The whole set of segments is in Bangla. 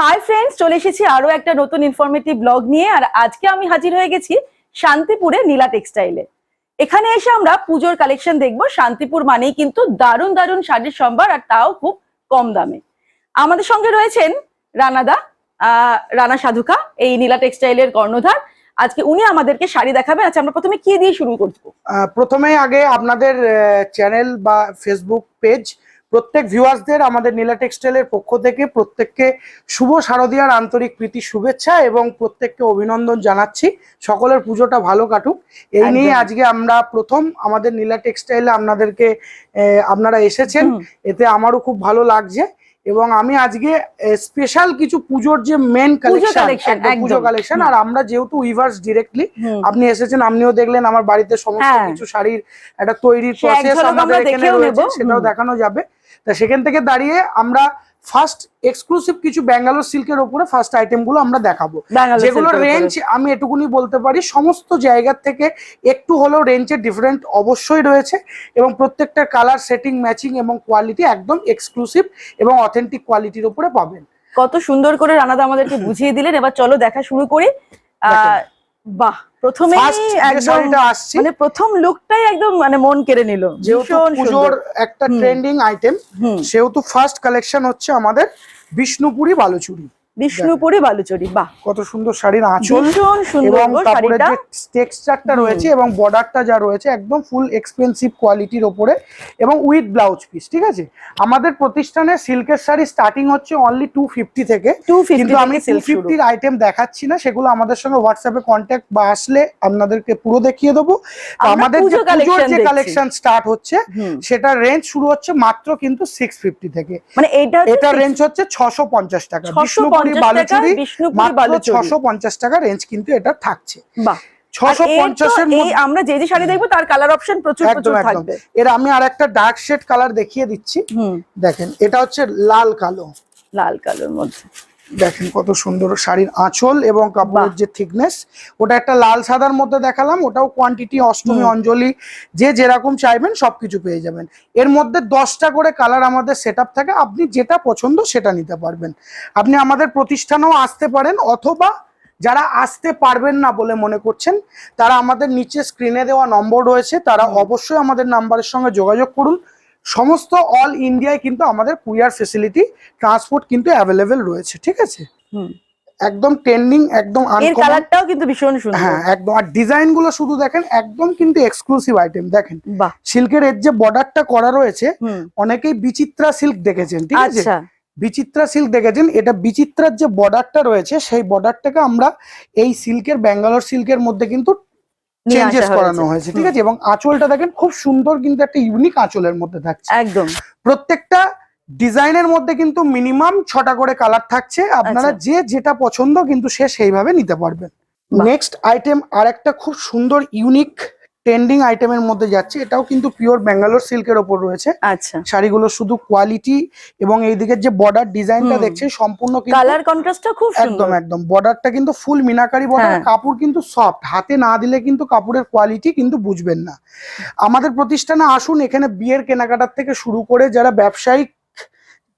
হাই ফ্রেন্ডস চলে এসেছি আরও একটা নতুন ইনফরমেটিভ ব্লগ নিয়ে, আর আজকে আমি হাজির হয়ে গেছি শান্তিপুরে নীলা টেক্সটাইলে এখানে এসে আমরা পুজোর কালেকশন দেখব। শান্তিপুর মানেই কিন্তু দারুণ দারুণ শাড়ির সম্ভার, আর তাও খুব কম দামে। আমাদের সঙ্গে রয়েছেন রানাদা রানা সাধুকা, এই নীলা টেক্সটাইলের কর্ণধার। আজকে উনি আমাদেরকে শাড়ি দেখাবেন আচ্ছা আমরা প্রথমে কি দিয়ে শুরু করব? প্রথমে আগে আপনাদের চ্যানেল বা ফেসবুক পেজ প্রত্যেক ভিউয়ার্সদের আমাদের নীলা টেক্সটাইলের পক্ষ থেকে প্রত্যেককে শুভ শারদীয়ার আন্তরিক প্রীতি শুভেচ্ছা এবং প্রত্যেককে অভিনন্দন জানাচ্ছি। সকলের পুজোটা ভালো কাটুক। এই নিয়ে আজকে আমরা প্রথম আমাদের নীলা টেক্সটাইলে আপনাদেরকে আপনারা এসেছেন। এতে আমারও খুব ভালো লাগছে এবং আমি আজকে স্পেশাল কিছু পুজোর যে মেন কালেকশন পুজো কালেকশন আর আমরা যেহেতু উইভার্স ডিরেক্টলি আপনি এসেছেন আপনিও দেখলেন আমার বাড়িতে সমস্ত হ্যাঁ। কিছু শাড়ির একটা তৈরির প্রসেস আমাদের এখানে রয়েছে সেটাও দেখানো যাবে। তা সেখান থেকে দাঁড়িয়ে আমরা ফার্স্ট এক্সক্লুসিভ কিছু ব্যাঙ্গালোর সিল্কের উপরে ফার্স্ট আইটেমগুলো আমরা দেখাবো যেগুলো। রেঞ্জ আমি এটুকুনি বলতে পারি সমস্ত জায়গার থেকে একটু হলেও রেঞ্জের ডিফারেন্ট অবশ্যই রয়েছে এবং প্রত্যেকটা কালার সেটিং ম্যাচিং এবং কোয়ালিটি একদম এক্সক্লুসিভ এবং অথেন্টিক কোয়ালিটির উপরে পাবেন কত সুন্দর করে রানাদা আমাদেরকে বুঝিয়ে দিলেন এবার চলো দেখা শুরু করি আহ। বাহ একদম মানে প্রথম লুকটাই একদম মানে মন কেড়ে নিল যেহেতু পুজোর একটা ট্রেন্ডিং আইটেম সেহেতু ফার্স্ট কালেকশন হচ্ছে আমাদের বিষ্ণুপুরি বালুচুরি। বিষ্ণুপুরি বালুচরি বাহ। কত সুন্দর শাড়ির আঁচল ভীষণ সুন্দর শাড়িটা। টেক্সচারটা রয়েছে এবং বর্ডারটা যা রয়েছে একদম ফুল এক্সপেন্সিভ কোয়ালিটির ওপরে এবং উইথ ব্লাউজ পিস ঠিক আছে? আমাদের প্রতিষ্ঠানে সিল্কের শাড়ি স্টার্টিং হচ্ছে অনলি টু ফিফটি থেকে। কিন্তু আমি টু ফিফটির আইটেম দেখাচ্ছি না সেগুলো আমাদের সঙ্গে হোয়াটসঅ্যাপে কন্ট্যাক্ট বা আসলে আপনাদেরকে পুরো দেখিয়ে দেবো। আমাদের যে পুজোর যে কালেকশন স্টার্ট হচ্ছে সেটা রেঞ্জ শুরু হচ্ছে মাত্র কিন্তু সিক্স ফিফটি থেকে। মানে এটা রেঞ্জ হচ্ছে ছশো পঞ্চাশ টাকা। 650 বিষ্ণুপুরি বালুচুরি মাত্র বালুচরি। ছশো পঞ্চাশ টাকা রেঞ্জ কিন্তু এটা থাকছে। বাহ। ছশো পঞ্চাশের মধ্যে আমরা যে যে শাড়ি দেখব তার কালার অপশন প্রচুর থাকবে। এর আমি আর একটা ডার্ক শেড কালার দেখিয়ে দিচ্ছি। হুম। দেখেন এটা হচ্ছে লাল কালো। লাল কালোর মধ্যে। দেখেন কত সুন্দর শাড়ির আঁচল এবং কাপড়ের যে থিকনেস ওটা একটা লাল সাদার মধ্যে দেখালাম ওটাও কোয়ান্টিটি অষ্টমী অঞ্জলি যে যেরকম চাইবেন সবকিছু পেয়ে যাবেন। এর মধ্যে দশটা করে কালার আমাদের সেট থাকে আপনি যেটা পছন্দ সেটা নিতে পারবেন। আপনি আমাদের প্রতিষ্ঠানেও আসতে পারেন অথবা যারা আসতে পারবেন না বলে মনে করছেন তারা আমাদের নিচে স্ক্রিনে দেওয়া নম্বর রয়েছে তারা অবশ্যই আমাদের নাম্বারের সঙ্গে যোগাযোগ করুন। সমস্ত অল ইন্ডিয়ায় কিন্তু আমাদের কুরিয়ার ফেসিলিটি ট্রান্সপোর্ট কিন্তু অ্যাভেলেবেল রয়েছে ঠিক আছে? হুম। একদম ট্রেন্ডিং একদম এর কালারটাও কিন্তু ভীষণ সুন্দর। হ্যাঁ একদম। আর ডিজাইনগুলো শুধু দেখেন একদম কিন্তু এক্সক্লুসিভ আইটেম দেখেন। সিল্কের এর যে বর্ডারটা করা রয়েছে অনেকেই বিচিত্রা সিল্ক দেখেছেন ঠিক আছে? আচ্ছা। বিচিত্রা সিল্ক দেখেছেন এটা বিচিত্রার যে বর্ডারটা রয়েছে সেই বর্ডারটাকে আমরা এই সিল্কের ব্যাঙ্গালোর সিল্কের মধ্যে কিন্তু চেঞ্জেস করানো হয়েছে। ঠিক আছে? এবং আঁচলটা দেখেন খুব সুন্দর কিন্তু একটা ইউনিক আঁচলের মধ্যে থাকছে। একদম। প্রত্যেকটা ডিজাইনের মধ্যে কিন্তু মিনিমাম ছটা করে কালার থাকছে আপনারা আচ্ছা। যে যেটা পছন্দ কিন্তু সে সেইভাবে নিতে পারবেন। নেক্সট আইটেম আর একটা খুব সুন্দর ইউনিক ট্রেন্ডিং আইটেমের মধ্যে যাচ্ছে। এটাও কিন্তু পিওর ব্যাঙ্গালোর সিল্কের ওপর রয়েছে। আচ্ছা। শাড়িগুলো শুধু কোয়ালিটি এবং এই দিকের যে বর্ডার ডিজাইনটা। দেখছে সম্পূর্ণ কিন্তু কালার কন্ট্রাস্টটা খুব একদম সুন্দর। একদম বর্ডারটা কিন্তু ফুল মিনাকারি বর্ডার হ্যাঁ। কাপড় কিন্তু সফট হাতে না দিলে কিন্তু কাপড়ের কোয়ালিটি কিন্তু বুঝবেন না। আমাদের প্রতিষ্ঠানে আসুন এখানে বিয়ের কেনাকাটার থেকে শুরু করে যারা ব্যবসায়িক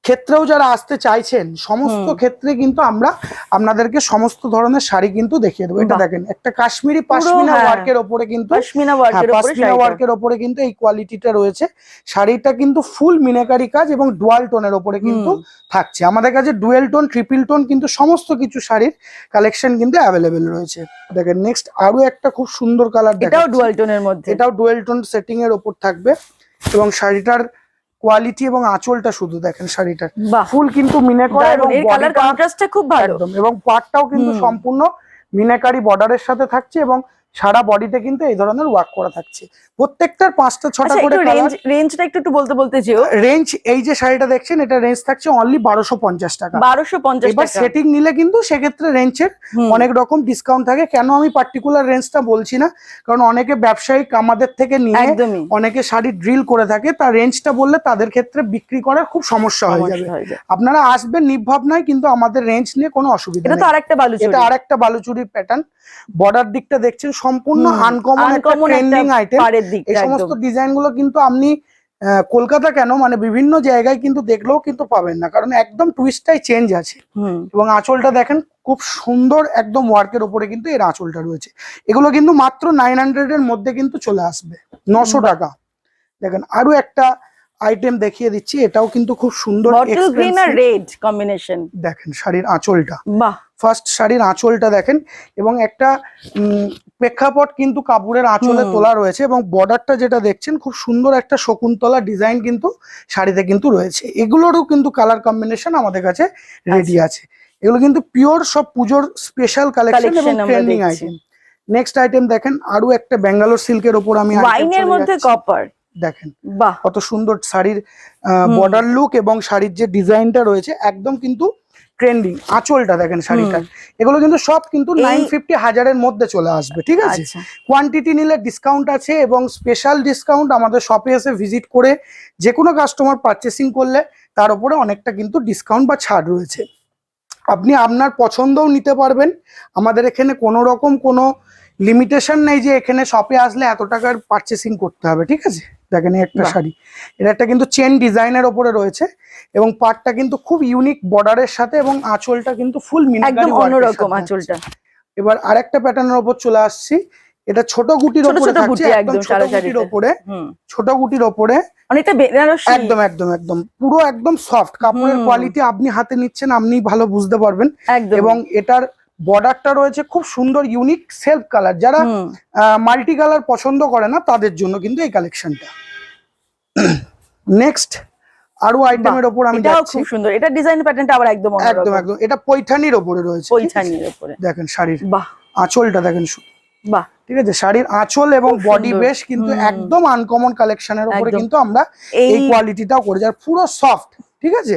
ক্ষেত্রেও যারা আসতে চাইছেন সমস্ত ক্ষেত্রে কিন্তু আমরা আপনাদেরকে সমস্ত ধরনের শাড়ি কিন্তু দেখিয়ে দেবো। এটা দেখেন একটা কাশ্মীরি পাশমিনা হ্যাঁ। ওয়ার্কের ওপরে কিন্তু পশমিনা হ্যাঁ ওয়ার্কের পাশমিনা ওয়ার্কের ওপরে কিন্তু এই কোয়ালিটিটা রয়েছে। শাড়িটা কিন্তু ফুল মিনাকারি কাজ এবং ডুয়াল টোনের ওপরে কিন্তু থাকছে। আমাদের কাছে ডুয়েল টোন ট্রিপল টোন কিন্তু সমস্ত কিছু শাড়ির কালেকশন কিন্তু অ্যাভেলেবেল রয়েছে। দেখেন নেক্সট আরও একটা খুব সুন্দর কালার এটাও ডুয়াল টোনের মধ্যে। এটাও ডুয়েল টোন সেটিং এর ওপর থাকবে এবং শাড়িটার কোয়ালিটি এবং আঁচলটা শুধু দেখেন শাড়িটার। বাহ। ফুল কিন্তু মিনে করা এবং কালার কন্ট্রাস্টটা খুব ভালো। একদম। এবং পাটটাও কিন্তু সম্পূর্ণ মিনাকারি বর্ডারের সাথে থাকছে এবং সারা বডিতে কিন্তু এই ধরনের ওয়ার্ক করা থাকছে। প্রত্যেকটার পাঁচটা ছটা আচ্ছা করে রেঞ্জ রেঞ্জটা একটু একটু বলতে বলতে যেও। রেঞ্জ এই যে শাড়িটা দেখছেন এটা রেঞ্জ থাকছে অনলি বারোশো পঞ্চাশ টাকা। বারোশো পঞ্চাশ এবার সেটিং নিলে কিন্তু সেক্ষেত্রে রেঞ্জের অনেক রকম ডিসকাউন্ট থাকে। কেন আমি পার্টিকুলার রেঞ্জটা বলছি না? কারণ অনেকে ব্যবসায়িক আমাদের থেকে নিয়ে অনেকে শাড়ি ড্রিল করে থাকে তার রেঞ্জটা বললে তাদের ক্ষেত্রে বিক্রি করার খুব সমস্যা হয়ে যাবে। আপনারা আসবেন নির্ভাব নয় কিন্তু আমাদের রেঞ্জ নিয়ে কোনো অসুবিধা এটা তো আরেকটা বালু এটা আরেকটা বালুচুরির প্যাটার্ন বর্ডার দিকটা দেখছেন সম্পূর্ণ আনকমন একটা ট্রেন্ডিং আইটেম এই সমস্ত ডিজাইনগুলো কিন্তু আপনি কলকাতা কেন মানে বিভিন্ন জায়গায় কিন্তু দেখলেও কিন্তু পাবেন না। কারণ একদম টুইস্টটাই চেঞ্জ আছে। এবং আঁচলটা দেখেন খুব সুন্দর একদম ওয়ার্কের ওপরে কিন্তু এর আঁচলটা রয়েছে। এগুলো কিন্তু মাত্র নাইন হান্ড্রেড এর মধ্যে কিন্তু চলে আসবে। নশো। টাকা। দেখেন আরও একটা আইটেম দেখিয়ে দিচ্ছি এটাও কিন্তু খুব সুন্দর বটল গ্রিন আর রেড কম্বিনেশন দেখেন শাড়ির আঁচলটা। বাহ। ফার্স্ট শাড়ির আঁচলটা দেখেন এবং একটা প্রেক্ষাপট কিন্তু কাপড়ের আঁচলে তোলা রয়েছে এবং বর্ডারটা যেটা দেখছেন খুব সুন্দর একটা শকুন্তলা ডিজাইন কিন্তু শাড়িতে কিন্তু রয়েছে। এগুলোরও কিন্তু কালার কম্বিনেশন আমাদের কাছে রেডি আছে। এগুলো কিন্তু পিওর সব পুজোর স্পেশাল কালেকশন এবং ট্রেন্ডিং আইটেম নেক্সট আইটেম দেখেন আরও একটা ব্যাঙ্গালোর সিল্কের ওপর আমি ওয়াইনের মধ্যে কপার দেখেন বাহ। কত সুন্দর শাড়ির। বর্ডার লুক এবং শাড়ির যে ডিজাইনটা রয়েছে একদম কিন্তু ট্রেন্ডিং আঁচলটা দেখেন শাড়িটা। এগুলো কিন্তু সব কিন্তু নাইন ফিফটি হাজারের মধ্যে চলে আসবে ঠিক আছে? আচ্ছা। কোয়ান্টিটি নিলে ডিসকাউন্ট আছে এবং স্পেশাল ডিসকাউন্ট আমাদের শপে এসে ভিজিট করে যে কোনো কাস্টমার পারচেসিং করলে তার উপরে অনেকটা কিন্তু ডিসকাউন্ট বা ছাড় রয়েছে। আপনি আপনার পছন্দও নিতে পারবেন। আমাদের এখানে কোনো রকম কোনো লিমিটেশন নেই যে এখানে শপে আসলে এত টাকার পারচেসিং করতে হবে ঠিক আছে? দেখেন একটা শাড়ি। এটা একটা কিন্তু চেন ডিজাইনের ওপরে রয়েছে এবং পাটটা কিন্তু খুব ইউনিক বর্ডারের সাথে এবং আঁচলটা কিন্তু ফুল একদম অন্যরকম আঁচলটা। এবার আরেকটা প্যাটার্নের ওপর চলে আসছি। এটা ছোট গুটির ওপরে ছোট থাকছে একদম ছোট গুটির। ওপরে। ছোট গুটির ওপরে। অনেকটা বেনারসি। একদম একদম একদম। পুরো একদম সফট কাপড়ের কোয়ালিটি আপনি হাতে নিচ্ছেন আপনি ভালো বুঝতে পারবেন। এবং এটার বর্ডারটা রয়েছে খুব সুন্দর ইউনিক সেলফ কালার যারা মাল্টি কালার পছন্দ করে না তাদের জন্য কিন্তু এই কালেকশনটা নেক্সট আরও আইটেমের ওপর আমি যাচ্ছি। খুব সুন্দর। এটা ডিজাইন প্যাটার্নটা আবার একদম একদম একদম। এটা পৈঠানির ওপরে রয়েছে পৈঠানির উপরে দেখেন শাড়ির বাহ। আঁচলটা দেখেন বাহ। ঠিক আছে? শাড়ির আঁচল এবং বডি বেশ কিন্তু একদম আনকমন কালেকশনের উপরে কিন্তু আমরা এই কোয়ালিটিটাও করে যার পুরো সফট ঠিক আছে?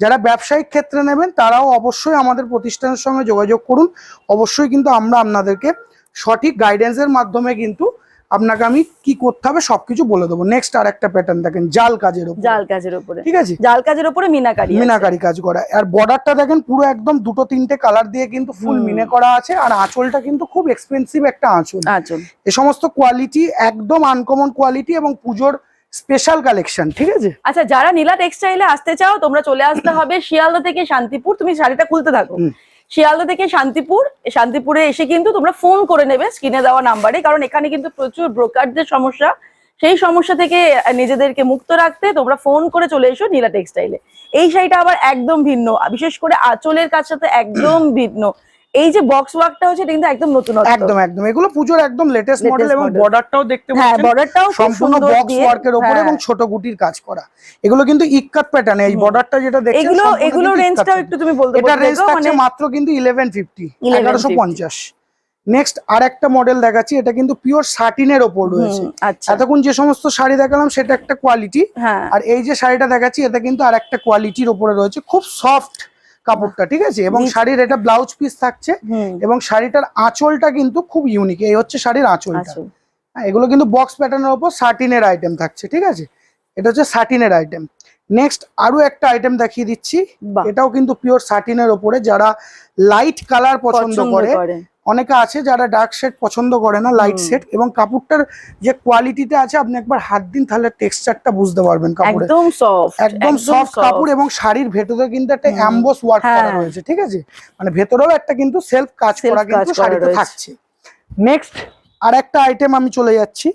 যারা ব্যবসায়িক ক্ষেত্রে নেবেন তারাও অবশ্যই আমাদের প্রতিষ্ঠানের সঙ্গে যোগাযোগ করুন। অবশ্যই কিন্তু আমরা আপনাদেরকে সঠিক গাইডেন্সের মাধ্যমে কিন্তু আপনাকে আমি কি করতে হবে সবকিছু বলে দেবো। নেক্সট আর একটা প্যাটার্ন দেখেন জাল কাজের উপর। জাল কাজের উপরে। ঠিক আছে? জাল কাজের উপরে মিনাকারি মিনাকারি কাজ করা। আর বর্ডারটা দেখেন পুরো একদম দুটো তিনটে কালার দিয়ে কিন্তু ফুল মিনে করা আছে। আর আঁচলটা কিন্তু খুব এক্সপেন্সিভ একটা আঁচল। আঁচল। এ সমস্ত কোয়ালিটি একদম আনকমন কোয়ালিটি এবং পুজোর স্পেশাল কালেকশন ঠিক আছে? আচ্ছা যারা নীলা টেক্সটাইলে আসতে চাও তোমরা চলে আসতে হবে শিয়ালদা থেকে শান্তিপুর। তুমি শাড়িটা খুলতে থাকো। শিয়ালদা থেকে শান্তিপুর শান্তিপুরে এসে কিন্তু তোমরা ফোন করে নেবে স্ক্রিনে দেওয়া নাম্বারে কারণ এখানে কিন্তু প্রচুর ব্রোকারদের সমস্যা। সেই সমস্যা থেকে নিজেদেরকে মুক্ত রাখতে তোমরা ফোন করে চলে এসো নীলা টেক্সটাইলে। এই শাড়িটা আবার একদম ভিন্ন বিশেষ করে আঁচলের কাজ সাথে একদম ভিন্ন। এই যে বক্স ওয়ার্কটা হচ্ছে এটা কিন্তু একদম নতুন একদম একদম। এগুলো পুজোর একদম লেটেস্ট মডেল এবং বর্ডারটাও দেখতে হ্যাঁ বর্ডারটাও সম্পূর্ণ বক্স ওয়ার্কের উপরে এবং ছোট গুটির কাজ করা। এগুলো কিন্তু ইক্কাত প্যাটার্ন এই বর্ডারটা যেটা দেখছেন এগুলো এগুলো রেঞ্জটাও একটু তুমি বলতে এটা রেঞ্জ থাকছে মানে মাত্র কিন্তু ইলেভেন ফিফটি 1150 এগারোশো পঞ্চাশ। নেক্সট আর একটা মডেল দেখাচ্ছি এটা কিন্তু পিওর সাটিনের ওপর রয়েছে। আচ্ছা। এতক্ষণ যে সমস্ত শাড়ি দেখালাম সেটা একটা কোয়ালিটি হ্যাঁ। আর এই যে শাড়িটা দেখাচ্ছি এটা কিন্তু আর একটা কোয়ালিটির ওপরে রয়েছে। খুব সফট কাপড়টা ঠিক আছে? এবং শাড়ির এটা ব্লাউজ পিস থাকছে এবং শাড়িটার আঁচলটা কিন্তু খুব ইউনিক এই হচ্ছে শাড়ির আঁচলটা। হ্যাঁ, এগুলো কিন্তু বক্স প্যাটার্নের ওপর সাটিনের আইটেম থাকছে ঠিক আছে? এটা হচ্ছে সাটিনের আইটেম নেক্সট আরও একটা আইটেম দেখিয়ে দিচ্ছি। এটাও কিন্তু পিওর সাটিনের ওপরে যারা লাইট কালার পছন্দ করে। অনেকে আছে যারা ডার্ক শেড পছন্দ করে না লাইট। শেড এবং কাপড়টার যে কোয়ালিটিতে আছে আপনি একবার হাত দিন তাহলে টেক্সচারটা বুঝতে পারবেন কাপড়ের একদম সফট একদম সফট কাপড় এবং শাড়ির ভেতরে কিন্তু একটা। অ্যাম্বোস ওয়ার্ক করা হ্যাঁ। রয়েছে ঠিক আছে? মানে ভেতরেও একটা কিন্তু সেলফ কাজ করা কিন্তু শাড়িতে থাকছে। নেক্সট আর একটা আইটেম আমি চলে যাচ্ছি।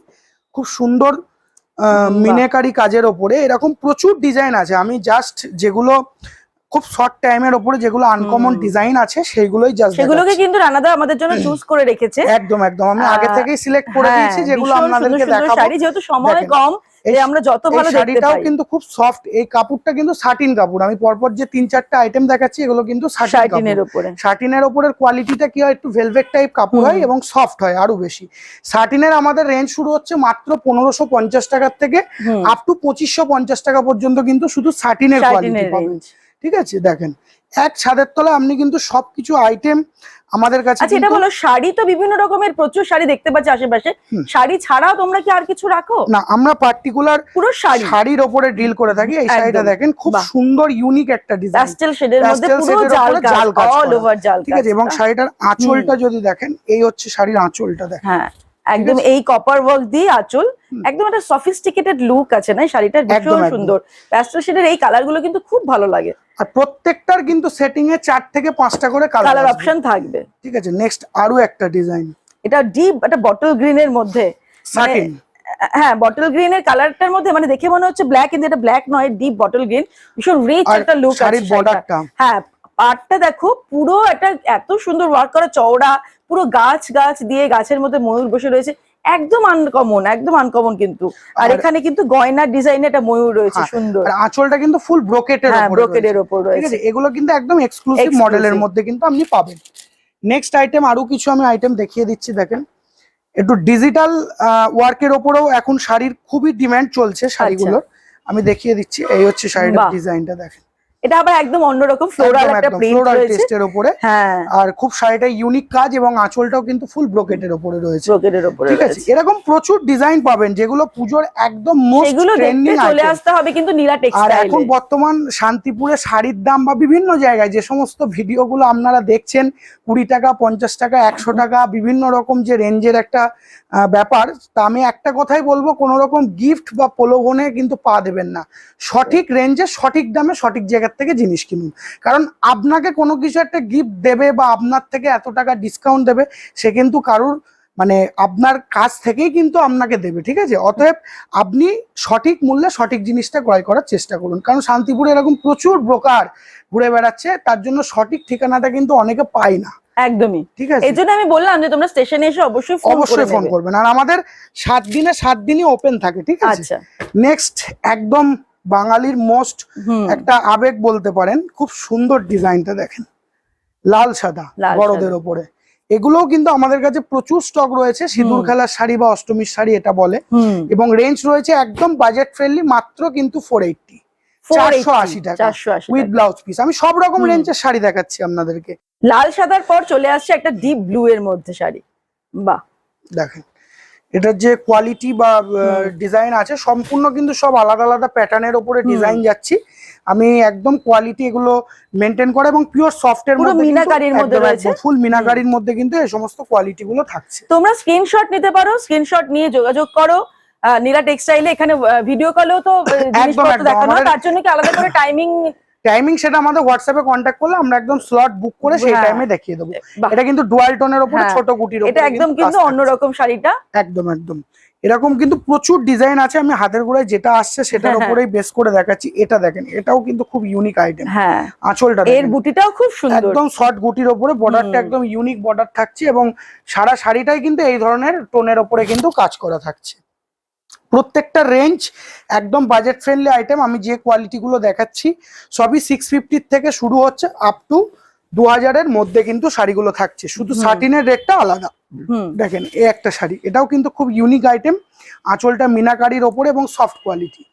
খুব সুন্দর মিনেকারি কাজের ওপরে এরকম প্রচুর ডিজাইন আছে। আমি জাস্ট যেগুলো খুব শর্ট টাইমের ওপরে যেগুলো আনকমন ডিজাইন আছে সেগুলোই জাস্ট সেগুলোকে কিন্তু রানাদা আমাদের জন্য চুজ করে রেখেছে। একদম একদম। আমি আগে থেকেই সিলেক্ট করে হ্যাঁ, দিয়েছি যেগুলো আপনাদেরকে দেখাবো। শাড়ি যেহেতু সময় কম এই আমরা যত ভালো শাড়িটাও কিন্তু খুব সফট এই কাপড়টা কিন্তু সাটিন কাপড়। আমি পরপর যে তিন চারটা আইটেম দেখাচ্ছি এগুলো কিন্তু সাটিন শার্টিনের কাপড়। উপরে। সাটিনের ওপরের কোয়ালিটিটা কি হয়? একটু ভেলভেট টাইপ কাপড় হয় এবং সফট হয় আরও বেশি। সাটিনের আমাদের রেঞ্জ শুরু হচ্ছে মাত্র পনেরোশো পঞ্চাশ টাকার থেকে আপ টু পঁচিশশো পঞ্চাশ টাকা পর্যন্ত কিন্তু শুধু সাটিনের কোয়ালিটি পাবেন। ঠিক আছে? দেখেন এক ছাদের তলায় আপনি কিন্তু সবকিছু আইটেম আমাদের কাছে আচ্ছা এটা বলো শাড়ি তো বিভিন্ন রকমের প্রচুর শাড়ি দেখতে পাচ্ছি আশেপাশে। শাড়ি ছাড়াও তোমরা কি আর কিছু রাখো? না আমরা পার্টিকুলার পুরো শাড়ি। শাড়ির ওপরে ডিল করে থাকি। এই শাড়িটা দেখেন খুব সুন্দর ইউনিক একটা ডিজাইন প্যাস্টেল শেডের মধ্যে পুরো জাল কাজ জাল অল ওভার জাল ঠিক আছে? এবং শাড়িটার আঁচলটা যদি দেখেন এই হচ্ছে শাড়ির আঁচলটা দেখেন। হ্যাঁ। একদম এই কপার ওয়ার্ক দিয়ে আঁচল একদম একটা সফিস্টিকেটেড লুক আছে না? শাড়িটার ভীষণ সুন্দর। প্যাস্টেল শেডের এই কালারগুলো কিন্তু খুব ভালো লাগে। আর প্রত্যেকটার কিন্তু সেটিং এ চার থেকে পাঁচটা করে কালার অপশন থাকবে। ঠিক আছে নেক্সট আরও একটা ডিজাইন এটা ডিপ একটা বটল গ্রিন এর মধ্যে। মানে হ্যাঁ বটল গ্রিন এর কালারটার মধ্যে মানে দেখে মনে হচ্ছে ব্ল্যাক কিন্তু এটা ব্ল্যাক নয় ডিপ বটল গ্রিন ভীষণ রিচ একটা লুক আছে শাড়ির বর্ডারটা হ্যাঁ পাটটা দেখো পুরো একটা এত সুন্দর ওয়ার্ক করা চওড়া পুরো গাছ গাছ দিয়ে গাছের মধ্যে ময়ূর বসে রয়েছে। একদম আনকমন একদম আনকমন কিন্তু। আর এখানে কিন্তু গয়নার ডিজাইনে একটা ময়ূর রয়েছে হ্যাঁ, সুন্দর। আর আঁচলটা কিন্তু ফুল ব্রোকেটের হ্যাঁ উপরে রয়েছে। আছে এগুলো কিন্তু একদম এক্সক্লুসিভ মডেলের মধ্যে কিন্তু আপনি পাবেন। নেক্সট আইটেম আরও কিছু আমি আইটেম দেখিয়ে দিচ্ছি দেখেন। একটু ডিজিটাল ওয়ার্কের ওপরেও এখন শাড়ির খুবই ডিমান্ড চলছে শাড়িগুলোর। আমি দেখিয়ে দিচ্ছি এই হচ্ছে শাড়িটার বাহ। ডিজাইনটা দেখেন। এটা আবার একদম অন্যরকম ফ্লোরাল একটা প্রিন্ট ফ্লোরাল রয়েছে। টেস্টের উপরে হ্যাঁ। আর খুব শাড়িটা ইউনিক কাজ এবং আঁচলটাও কিন্তু ফুল ব্রোকেটের উপরে রয়েছে। ব্রোকেডের ওপরে ঠিক আছে? এরকম প্রচুর ডিজাইন পাবেন যেগুলো পুজোর একদম মোস্ট ট্রেন্ডিং চলে আসতে হবে কিন্তু নীলা টেক্সটাইল আর এখন বর্তমান শান্তিপুরে শাড়ির দাম বা বিভিন্ন জায়গায় যে সমস্ত ভিডিওগুলো আপনারা দেখছেন কুড়ি টাকা পঞ্চাশ টাকা একশো টাকা বিভিন্ন রকম যে রেঞ্জের একটা ব্যাপার তা আমি একটা কথাই বলব কোনো রকম গিফট বা প্রলোভনে কিন্তু পা দেবেন না। সঠিক রেঞ্জে সঠিক দামে সঠিক জায়গার থেকে জিনিস কিনুন। কারণ আপনাকে কোনো কিছু একটা গিফট দেবে বা আপনার থেকে এত টাকা ডিসকাউন্ট দেবে সে কিন্তু কারুর মানে আপনার কাছ থেকেই কিন্তু আপনাকে দেবে ঠিক আছে? অতএব আপনি সঠিক মূল্যে সঠিক জিনিসটা ক্রয় করার চেষ্টা করুন। কারণ শান্তিপুরে এরকম প্রচুর ব্রোকার ঘুরে বেড়াচ্ছে তার জন্য সঠিক ঠিকানাটা কিন্তু অনেকে পায় না। একদমই। ঠিক আছে? এই জন্য আমি বললাম যে তোমরা স্টেশনে এসে অবশ্যই অবশ্যই ফোন করবেন। আর আমাদের সাত দিনে সাত দিনই ওপেন থাকে ঠিক আছে? আচ্ছা। নেক্সট একদম বাঙালির মোস্ট একটা আবেগ বলতে পারেন খুব সুন্দর ডিজাইনটা দেখেন। লাল সাদা বড়দের ওপরে। এগুলোও কিন্তু আমাদের কাছে প্রচুর স্টক রয়েছে সিঁদুর খেলার শাড়ি বা অষ্টমীর শাড়ি এটা বলে। এবং রেঞ্জ রয়েছে একদম বাজেট ফ্রেন্ডলি মাত্র কিন্তু ফোর এইটটি 480 টাকা। চারশো আশি টাকা। উইথ ব্লাউজ পিস আমি সব রকম রেঞ্জের শাড়ি দেখাচ্ছি আপনাদেরকে। লাল সাদার পর চলে আসছে একটা ডিপ ব্লু এর মধ্যে শাড়ি। বাহ। দেখেন। এটার যে কোয়ালিটি বা ডিজাইন আছে সম্পূর্ণ কিন্তু সব আলাদা আলাদা প্যাটার্নের ওপরে ডিজাইন যাচ্ছি। আমি একদম কোয়ালিটি এগুলো মেনটেন করে এবং পিওর সফট এর মধ্যে মিনাকারির মধ্যে রয়েছে। ফুল মিনাকারির মধ্যে কিন্তু এই সমস্ত কোয়ালিটি গুলো থাকছে। তোমরা স্ক্রিনশট নিতে পারো স্ক্রিনশট নিয়ে যোগাযোগ করো। নীলা টেক্সটাইলে এখানে ভিডিও কলেও তো জিনিসপত্র দেখানো তার জন্য কি আলাদা করে টাইমিং টাইমিং সেটা আমাদের হোয়াটসঅ্যাপে কন্ট্যাক্ট করলে আমরা একদম স্লট বুক করে সেই হ্যাঁ। টাইমে দেখিয়ে দেবো এটা কিন্তু ডুয়াল টোনের হ্যাঁ। ছোট গুটির এটা একদম কিন্তু। অন্যরকম শাড়িটা একদম একদম এরকম কিন্তু প্রচুর ডিজাইন আছে আমি হাতের গোড়ায় যেটা আসছে সেটার হ্যাঁ, হ্যাঁ। উপরেই বেস করে দেখাচ্ছি এটা দেখেন এটাও কিন্তু খুব ইউনিক আইটেম হ্যাঁ আঁচলটা এর। বুটিটাও খুব সুন্দর একদম শর্ট গুটির ওপরে বর্ডারটা একদম ইউনিক বর্ডার থাকছে এবং সারা শাড়িটাই কিন্তু এই ধরনের টোনের ওপরে কিন্তু কাজ করা থাকছে প্রত্যেকটা রেঞ্জ একদম বাজেট ফ্রেন্ডলি আইটেম আমি যে কোয়ালিটিগুলো দেখাচ্ছি সবই সিক্স ফিফটির থেকে শুরু হচ্ছে আপ টু দু হাজারের মধ্যে কিন্তু শাড়িগুলো থাকছে। শুধু হুম। সাটিনের রেটটা আলাদা। দেখেন এ একটা শাড়ি। এটাও কিন্তু খুব ইউনিক আইটেম আঁচলটা মিনাকারির ওপরে এবং সফট কোয়ালিটি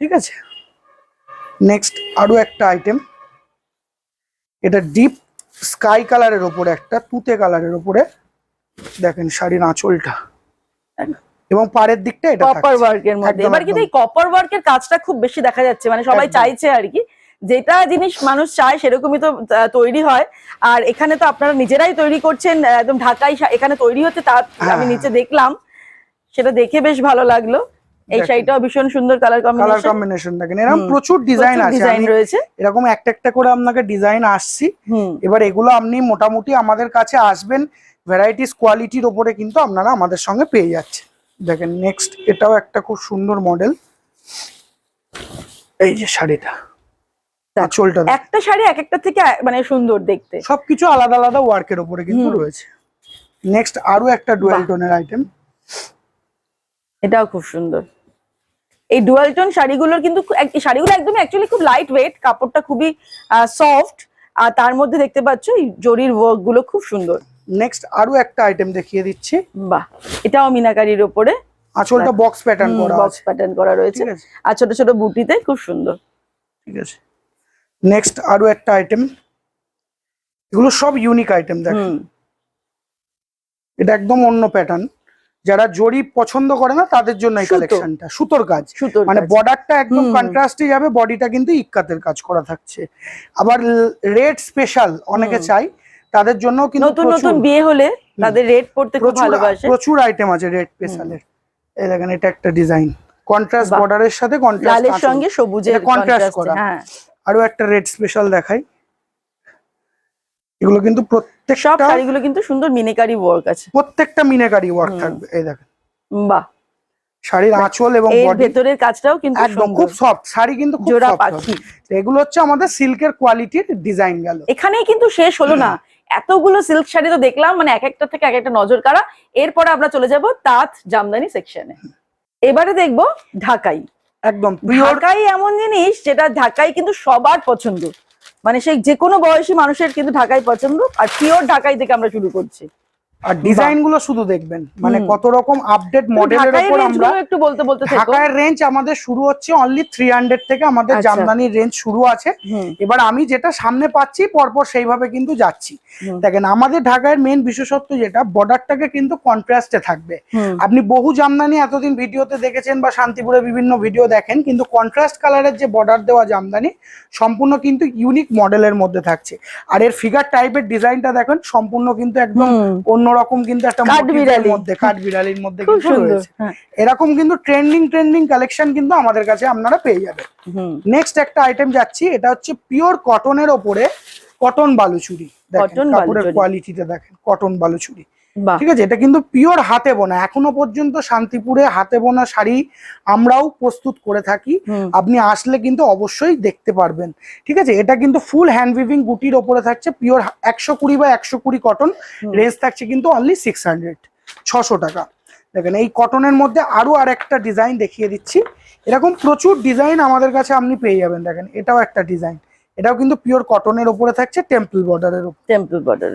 ঠিক আছে? নেক্সট আরও একটা আইটেম এটা ডিপ স্কাই কালারের ওপরে একটা তুতে কালারের ওপরে। দেখেন শাড়ির আঁচলটা। এবং পাড়ের দিকটা এটা কপার। ওয়ার্কের মধ্যে। এবার কিন্তু এই কপার ওয়ার্কের কাজটা খুব বেশি দেখা যাচ্ছে। মানে সবাই চাইছে আর কি। যেটা জিনিস মানুষ চায় সেরকমই তো তৈরি হয়। আর এখানে তো আপনারা নিজেরাই তৈরি করছেন একদম ঢাকাই এখানে তৈরি হচ্ছে তা আমি হ্যাঁ। নিচে দেখলাম। সেটা দেখে বেশ ভালো লাগল। এই শাড়িটাও ভীষণ সুন্দর কালার কম্বিনেশন কালার কম্বিনেশন দেখেন। এরকম প্রচুর ডিজাইন আছে। ডিজাইন রয়েছে। এরকম একটা একটা করে আপনাকে ডিজাইন আসছি। এবার এগুলো আপনি মোটামুটি আমাদের কাছে আসবেন। ভ্যারাইটিস কোয়ালিটির ওপরে কিন্তু আপনারা আমাদের সঙ্গে পেয়ে যাচ্ছেন। দেখেন নেক্সট এটাও একটা খুব সুন্দর মডেল এই যে শাড়িটা আঁচলটা একটা শাড়ি এক একটা থেকে মানে সুন্দর দেখতে। সবকিছু আলাদা আলাদা ওয়ার্কের কিন্তু রয়েছে। নেক্সট আরও একটা ডুয়েল টোনের আইটেম এটাও খুব সুন্দর। এই ডুয়াল টোন শাড়িগুলোর কিন্তু শাড়িগুলো একদম অ্যাকচুয়ালি খুব লাইট ওয়েট কাপড়টা খুবই সফট আর তার মধ্যে দেখতে পাচ্ছ এই জরির ওয়ার্কগুলো খুব সুন্দর। নেক্সট আরও একটা আইটেম দেখিয়ে দিচ্ছি। বাহ এটাও মিনাকারির ওপরে। আঁচলটা বক্স প্যাটার্ন করা বক্স প্যাটার্ন করা রয়েছে। আর ছোট ছোট বুটিতে খুব সুন্দর। ঠিক আছে। নেক্সট আরও একটা আইটেম এগুলো সব ইউনিক আইটেম দেখেন এটা একদম অন্য প্যাটার্ন যারা জরি পছন্দ করে না তাদের জন্য এই কালেকশনটা সুতোর কাজ। সুতোর মানে। বর্ডারটা একদম। কন্ট্রাস্টে যাবে বডিটা কিন্তু ইক্কাতের কাজ করা থাকছে। আবার রেড স্পেশাল অনেকে চাই তাদের জন্য কিন্তু নতুন নতুন বিয়ে হলে তাদের রেড পড়তে খুব প্রচুর ভালোবাসে। প্রচুর আইটেম আছে রেড পেশালের এই দেখেন এটা একটা ডিজাইন কন্ট্রাস্ট। বর্ডারের সাথে লালের সঙ্গে সবুজের contrast, করা। হ্যাঁ। আরও একটা রেড স্পেশাল দেখাই। এগুলো কিন্তু সব প্রত্যেকটা শাড়িগুলো কিন্তু সুন্দর মিনেকারি ওয়ার্ক আছে। প্রত্যেকটা মিনাকারি ওয়ার্ক থাকবে এই দেখেন। বাহ। শাড়ির আঁচল এবং ভেতরের কাজটাও কিন্তু একদম খুব সফট শাড়ি কিন্তু খুব জোড়া পাখি। এগুলো হচ্ছে আমাদের সিল্কের কোয়ালিটির ডিজাইন গেল। এখানেই কিন্তু শেষ হলো না। এতগুলো সিল্ক শাড়ি তো দেখলাম মানে এক একটা থেকে এক একটা নজর কারা এরপরে আমরা চলে যাব তাঁত জামদানি সেকশনে এবারে দেখব ঢাকাই। একদম ঢাকাই এমন জিনিস যেটা ঢাকাই কিন্তু সবার পছন্দ। মানে সেই যে কোনো বয়সী মানুষের কিন্তু ঢাকাই পছন্দ আর পিওর ঢাকাই থেকে আমরা শুরু করছি। আর ডিজাইনগুলো শুধু দেখবেন মানে কত রকম আপডেট মডেলের উপর আমরা একটু বলতে বলতে ঢাকায় রেঞ্জ আমাদের শুরু হচ্ছে অনলি থেকে আমাদের আচ্ছা। জামদানির রেঞ্জ শুরু আছে। এবার আমি যেটা সামনে পাচ্ছি পরপর সেইভাবে কিন্তু যাচ্ছি। দেখেন আমাদের ঢাকায় মেন বিশেষত্ব যেটা বর্ডারটাকে কিন্তু কন্ট্রাস্টে থাকবে। আপনি বহু জামদানি এতদিন ভিডিওতে দেখেছেন বা শান্তিপুরে বিভিন্ন ভিডিও দেখেন কিন্তু কন্ট্রাস্ট কালারের যে বর্ডার দেওয়া জামদানি সম্পূর্ণ কিন্তু ইউনিক মডেলের মধ্যে থাকছে। আর এর ফিগার টাইপের ডিজাইনটা দেখেন সম্পূর্ণ কিন্তু একদম হুম, অন্যরকম কিন্তু একটা কাঠবিড়ালি। motif এর মধ্যে কাঠবিড়ালির মধ্যে কিন্তু রয়েছে। হ্যাঁ, এরকম কিন্তু ট্রেন্ডিং ট্রেন্ডিং কালেকশন কিন্তু আমাদের কাছে আপনারা পেয়ে যাবেন। নেক্সট একটা আইটেম যাচ্ছি এটা হচ্ছে পিওর কটনের ওপরে কটন বালুচুরি। দেখেন কাপড়ের। কোয়ালিটিটা দেখেন কটন বালুচুরি। ঠিক আছে এটা কিন্তু পিওর হাতে বোনা। এখনও পর্যন্ত শান্তিপুরে হাতে বোনা শাড়ি আমরাও প্রস্তুত করে থাকি। আপনি আসলে কিন্তু অবশ্যই দেখতে পারবেন। ঠিক আছে এটা কিন্তু ফুল হ্যান্ড উইভিং গুটির ওপরে থাকছে পিওর একশো কুড়ি বা একশো কুড়ি কটন। রেঞ্জ থাকছে কিন্তু অনলি সিক্স হান্ড্রেড ছশো টাকা। দেখেন এই কটনের মধ্যে আরও আর একটা ডিজাইন দেখিয়ে দিচ্ছি। এরকম প্রচুর ডিজাইন আমাদের কাছে আপনি পেয়ে যাবেন দেখেন এটাও একটা ডিজাইন এটাও কিন্তু পিওর কটনের উপরে থাকছে টেম্পল বর্ডারের উপর টেম্পল বর্ডার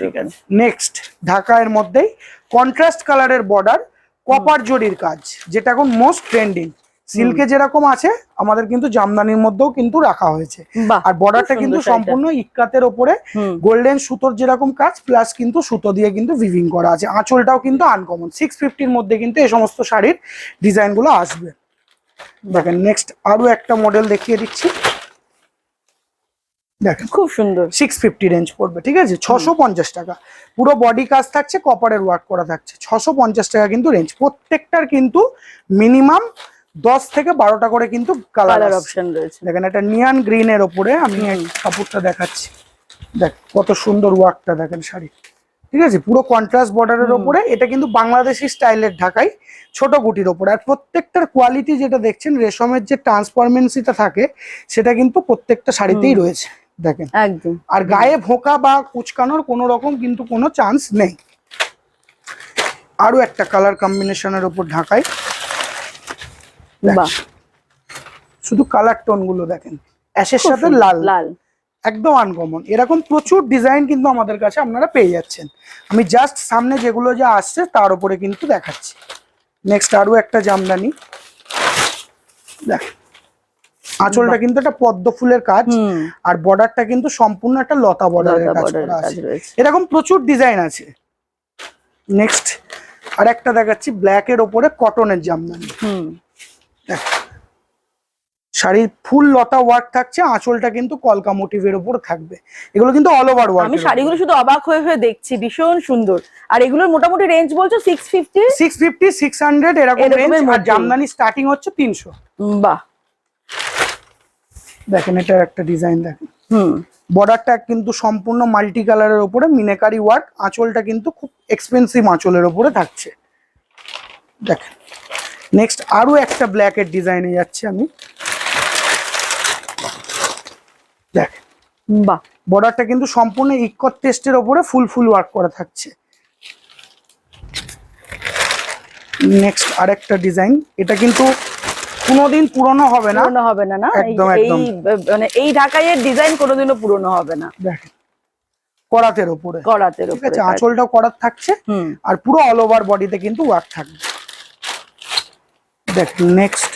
নেক্সট ঢাকা এর মধ্যেই কন্ট্রাস্ট কালারের বর্ডার কপার জরির কাজ যেটা এখন মোস্ট ট্রেন্ডিং সিল্কে যেরকম আছে আমাদের কিন্তু জামদানির মধ্যেও কিন্তু রাখা হয়েছে। আর বর্ডারটা কিন্তু সম্পূর্ণ ইক্কাতের ওপরে। গোল্ডেন সুতোর যেরকম কাজ প্লাস কিন্তু সুতো দিয়ে কিন্তু ভিভিং করা আছে। আঁচলটাও কিন্তু আনকমন সিক্স ফিফটির মধ্যে কিন্তু এই সমস্ত শাড়ির ডিজাইনগুলো আসবে। দেখেন নেক্সট আরও একটা মডেল দেখিয়ে দিচ্ছি। দেখেন খুব সুন্দর। সিক্স ফিফটি রেঞ্জ পড়বে ঠিক আছে? ছশো পঞ্চাশ টাকা। পুরো বডি কাজ থাকছে কপারের ওয়ার্ক করা থাকছে। ছশো পঞ্চাশ টাকা কিন্তু রেঞ্জ প্রত্যেকটার কিন্তু মিনিমাম দশ থেকে বারোটা করে কিন্তু কালার অপশন রয়েছে। দেখেন একটা নিয়ান গ্রিন এর ওপরে আমি কাপড়টা দেখাচ্ছি। দেখ কত সুন্দর ওয়ার্কটা দেখেন শাড়ি। ঠিক আছে? পুরো কন্ট্রাস্ট বর্ডারের ওপরে। এটা কিন্তু বাংলাদেশি স্টাইলের ঢাকাই ছোট গুটির ওপরে। আর প্রত্যেকটার কোয়ালিটি যেটা দেখছেন রেশমের যে ট্রান্সফরমেন্সিটা থাকে সেটা কিন্তু প্রত্যেকটা শাড়িতেই রয়েছে। দেখেন। একদম। আর গায়ে ভোঁকা বা কুচকানোর কোনো রকম কিন্তু কোনো চান্স নেই। আরও একটা কালার কম্বিনেশনের উপর ঢাকাই দেখ, শুধু কালার টোনগুলো দেখেন। অ্যাশের সাথে লাল। লাল। একদম আনকমন এরকম প্রচুর ডিজাইন কিন্তু আমাদের কাছে আপনারা পেয়ে যাচ্ছেন। আমি জাস্ট সামনে যেগুলো যা আসছে তার উপরে কিন্তু দেখাচ্ছি। নেক্সট আরও একটা জামদানি। দেখ আঁচলটা কিন্তু একটা পদ্ম ফুলের কাজ আর বর্ডারটা কিন্তু সম্পূর্ণ একটা লতা বর্ডারের কাজ করা আছে। এরকম প্রচুর ডিজাইন আছে। নেক্সট আর একটা দেখাচ্ছি ব্ল্যাক এর ওপরে কটনের জামদানি। হুম। দেখ। শাড়ির ফুল লতা ওয়ার্ক থাকছে আঁচলটা কিন্তু কলকা মোটিভের উপর থাকবে। এগুলো কিন্তু অল ওভার ওয়ার্ক আমি শাড়িগুলো শুধু অবাক হয়ে হয়ে দেখছি ভীষণ সুন্দর। আর এগুলোর মোটামুটি রেঞ্জ বলছো six fifty six fifty six hundred এরকম রেঞ্জ আর জামদানি স্টার্টিং হচ্ছে তিনশো। বাহ। দেখেন এটার একটা ডিজাইন দেখেন। হুম। বর্ডারটা কিন্তু সম্পূর্ণ মাল্টি কালারের উপরে মিনেকারি ওয়ার্ক। আঁচলটা কিন্তু খুব এক্সপেন্সিভ আঁচলের উপরে থাকছে। দেখেন নেক্সট আরও একটা ব্ল্যাক এর ডিজাইনে যাচ্ছি আমি। দেখেন বাহ। বর্ডারটা কিন্তু সম্পূর্ণ ইকত টেস্টের ওপরে ফুল ফুল ওয়ার্ক করা থাকছে। নেক্সট আরেকটা ডিজাইন এটা কিন্তু কোনোদিন পুরনো হবে না। পুরনো হবে না না? এই- একদম, এই একদম। মানে এই ঢাকাইয়ের ডিজাইন কোনোদিনও পুরনো হবে না। দেখেন করাতের ওপরে। করাতের উপরে আছে আঁচলটাও করাত থাকছে আর পুরো অল ওভার বডিতে কিন্তু ওয়ার্ক থাকবে। দেখ নেক্সট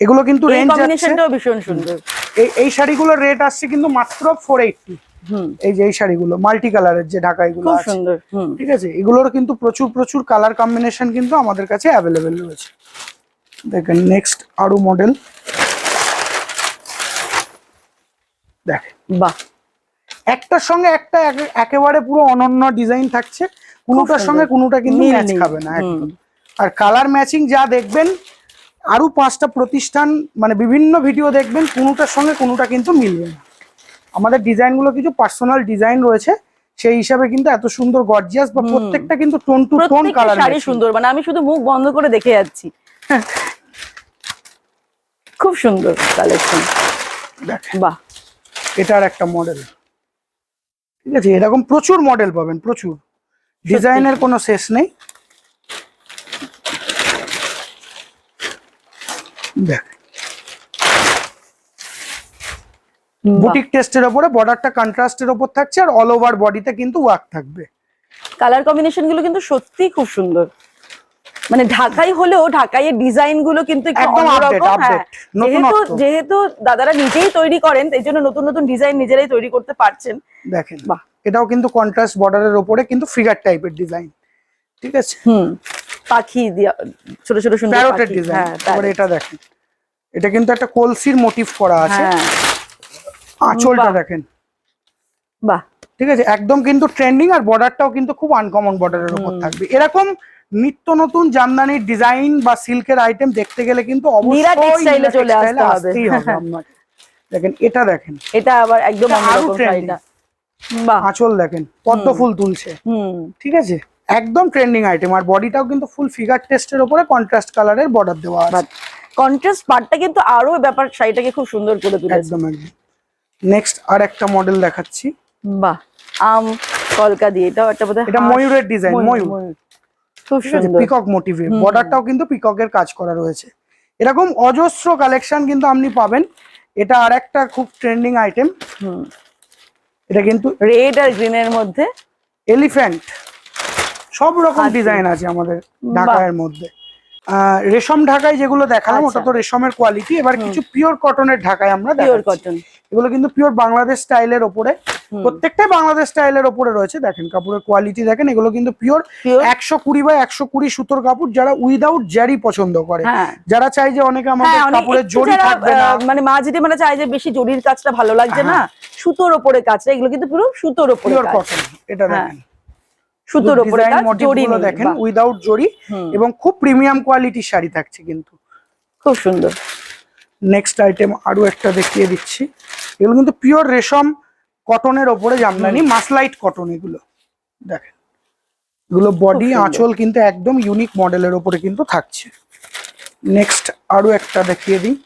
এগুলো কিন্তু রেঞ্জ কম্বিনেশনটাও ভীষণ সুন্দর। এই এই শাড়িগুলোর রেট আসছে কিন্তু মাত্র ফোর এইটটি হুম এই যে এই শাড়িগুলো মাল্টি কালারের যে আছে। সুন্দর ঠিক আছে? এগুলোর কিন্তু প্রচুর প্রচুর কালার কম্বিনেশন কিন্তু আমাদের কাছে অ্যাভেলেবেল রয়েছে। দেখেন নেক্সট আরও মডেল দেখেন বাহ। একটার সঙ্গে একটা একেবারে পুরো অনন্য ডিজাইন থাকছে। কোনোটার সঙ্গে কোনোটা কিন্তু ম্যাচ খাবে না একদম। আর কালার ম্যাচিং যা দেখবেন আরও পাঁচটা প্রতিষ্ঠান মানে বিভিন্ন ভিডিও দেখবেন কোনোটার সঙ্গে কোনোটা কিন্তু মিলবে না। আমাদের ডিজাইনগুলো কিছু পার্সোনাল ডিজাইন রয়েছে সেই হিসাবে কিন্তু এত সুন্দর গর্জিয়াস বা প্রত্যেকটা কিন্তু tone to tone colour sari সুন্দর মানে আমি শুধু মুখ বন্ধ করে দেখে যাচ্ছি। খুব সুন্দর কালেকশন বাহ। এটার একটা মডেল ঠিক আছে এরকম প্রচুর মডেল পাবেন প্রচুর। ডিজাইনের কোনো শেষ নেই। দেখ বুটিক টেস্টের ওপরে বর্ডারটা কন্ট্রাস্টের ওপর থাকছে আর অল ওভার বডিতে কিন্তু ওয়ার্ক থাকবে। কালার কম্বিনেশনগুলো কিন্তু সত্যি খুব সুন্দর। মানে ঢাকাই হলেও ঢাকাই এর ডিজাইনগুলো কিন্তু হ্যাঁ যেহেতু যেহেতু দাদারা নিজেই তৈরি করেন এই জন্য নতুন নতুন ডিজাইন নিজেরাই তৈরি করতে পারছেন। দেখেন বাহ। এটাও কিন্তু কন্ট্রাস্ট বর্ডারের ওপরে কিন্তু ফিগার টাইপের ডিজাইন ঠিক আছে? হুম পাখি দিয়া ছোট ছোট সুন্দর প্যারোটের ডিজাইন এবার এটা দেখেন। এটা কিন্তু একটা কলসির মোটিভ করা আছে। হ্যাঁ। আঁচলটা। দেখেন। বাহ। ঠিক আছে? একদম কিন্তু ট্রেন্ডিং আর বর্ডারটাও কিন্তু খুব আনকমন বর্ডারের উপর থাকবে। এরকম নিত্য নতুন জামদানির ডিজাইন বা সিল্কের আইটেম দেখতে গেলে কিন্তু অবশ্যই চলে আসতে হবে। দেখেন এটা দেখেন। এটা আবার একদম আঁচল দেখেন পদ্ম ফুল তুলছে। হুম। ঠিক আছে? একদম ট্রেন্ডিং আইটেম আর বডিটাও কিন্তু ফুল ফিগার টেস্টের উপরে কন্ট্রাস্ট কালারের বর্ডার দেওয়া আছে। কন্ট্রাস্ট পার্টটা কিন্তু আরও ব্যাপার শাড়িটাকে খুব সুন্দর করে তুলেছে। একদম একদম। নেক্সট আর একটা মডেল দেখাচ্ছি। বাহ আম কলকা দিয়ে এটাও একটা বোধহয় এটা ময়ূরের ডিজাইন ময়ূর খুব সুন্দর। পিকক মোটিভে। বর্ডারটাও কিন্তু পিককের কাজ করা রয়েছে। এরকম অজস্র কালেকশন কিন্তু আপনি পাবেন। এটা আর একটা খুব ট্রেন্ডিং আইটেম হুম। এটা কিন্তু রেড আর গ্রিন এর মধ্যে। এলিফ্যান্ট সব রকম ডিজাইন আছে আমাদের বাহ। ঢাকায়ের মধ্যে। রেশম ঢাকায় যেগুলো দেখালাম ওটা আচ্ছা। তো রেশমের কোয়ালিটি এবার কিছু পিওর কটনের ঢাকায় আমরা পিওর কটন এগুলো কিন্তু পিওর বাংলাদেশ স্টাইলের ওপরে। প্রত্যেকটাই বাংলাদেশ স্টাইলের ওপরে রয়েছে। দেখেন কাপড়ের কোয়ালিটি দেখেন এগুলো কিন্তু পিওর একশো কুড়ি বা একশো কুড়ি সুতোর কাপড় যারা উইদাউট জারি পছন্দ করে। হ্যাঁ। যারা চাই যে অনেকে আমাদের হ্যাঁ কাপড়ের জড়ি থাকবে না। মানে মা যদি মানে চায় যে বেশি জরির কাজটা ভালো লাগছে না। সুতোর ওপরে কাজটা এগুলো কিন্তু পুরো সুতোর ওপরে পিওর কটন এটা হ্যাঁ, দেখেন। সুতোর নেই, দেখেন উইদাউট জড়ি এবং খুব প্রিমিয়াম কোয়ালিটির শাড়ি থাকছে কিন্তু। খুব সুন্দর। নেক্সট আইটেম আরও একটা দেখিয়ে দিচ্ছি। এগুলো কিন্তু পিওর রেশম কটনের ওপরে জামদানি মাসলাইট কটন এগুলো। দেখেন এগুলো বডি আঁচল কিন্তু একদম ইউনিক মডেলের ওপরে কিন্তু থাকছে। নেক্সট আরও একটা দেখিয়ে দিই।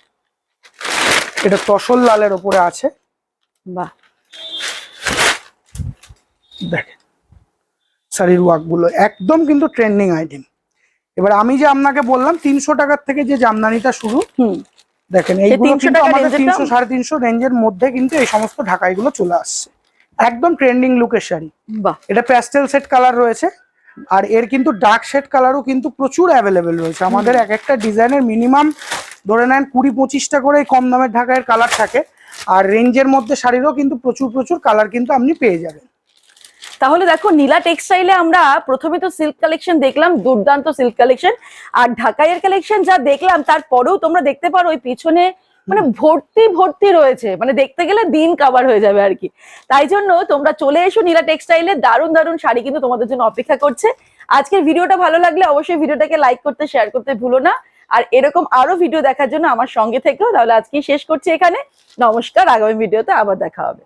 এটা তসল লালের ওপরে আছে। বাহ। দেখেন শাড়ির ওয়ার্কগুলো একদম কিন্তু ট্রেন্ডিং আইটেম এবার আমি যে আপনাকে বললাম তিনশো টাকার থেকে যে জামদানিটা শুরু দেখেন এইগুলো কিন্তু আমাদের তিনশো সাড়ে তিনশো রেঞ্জের মধ্যে কিন্তু এই সমস্ত ঢাকাইগুলো চলে আসছে। একদম ট্রেন্ডিং লুকের শাড়ি। বাহ। এটা প্যাস্টেল সেট কালার রয়েছে আর এর কিন্তু ডার্ক শেড কালারও কিন্তু প্রচুর অ্যাভেলেবেল রয়েছে। আমাদের এক একটা ডিজাইনের মিনিমাম ধরে নেন কুড়ি পঁচিশটা করে কম দামের ঢাকায়ের কালার থাকে আর রেঞ্জের মধ্যে শাড়িরও কিন্তু প্রচুর প্রচুর কালার কিন্তু আপনি পেয়ে যাবেন। তাহলে দেখো নীলা টেক্সটাইলে আমরা প্রথমে তো সিল্ক কালেকশন দেখলাম দুর্দান্ত সিল্ক কালেকশন আর ঢাকাইয়ের কালেকশন যা দেখলাম তারপরেও তোমরা দেখতে পারো ওই পিছনে মানে ভর্তি ভর্তি রয়েছে। মানে দেখতে গেলে দিন কাবার হয়ে যাবে আর কি। তাই জন্য তোমরা চলে এসো নীলা টেক্সটাইলে দারুণ দারুণ শাড়ি কিন্তু তোমাদের জন্য অপেক্ষা করছে। আজকের ভিডিওটা ভালো লাগলে অবশ্যই ভিডিওটাকে লাইক করতে শেয়ার করতে ভুলো না। আর এরকম আরও ভিডিও দেখার জন্য আমার সঙ্গে থেকেও। তাহলে আজকে শেষ করছি এখানে। নমস্কার আগামী ভিডিওতে আবার দেখা হবে।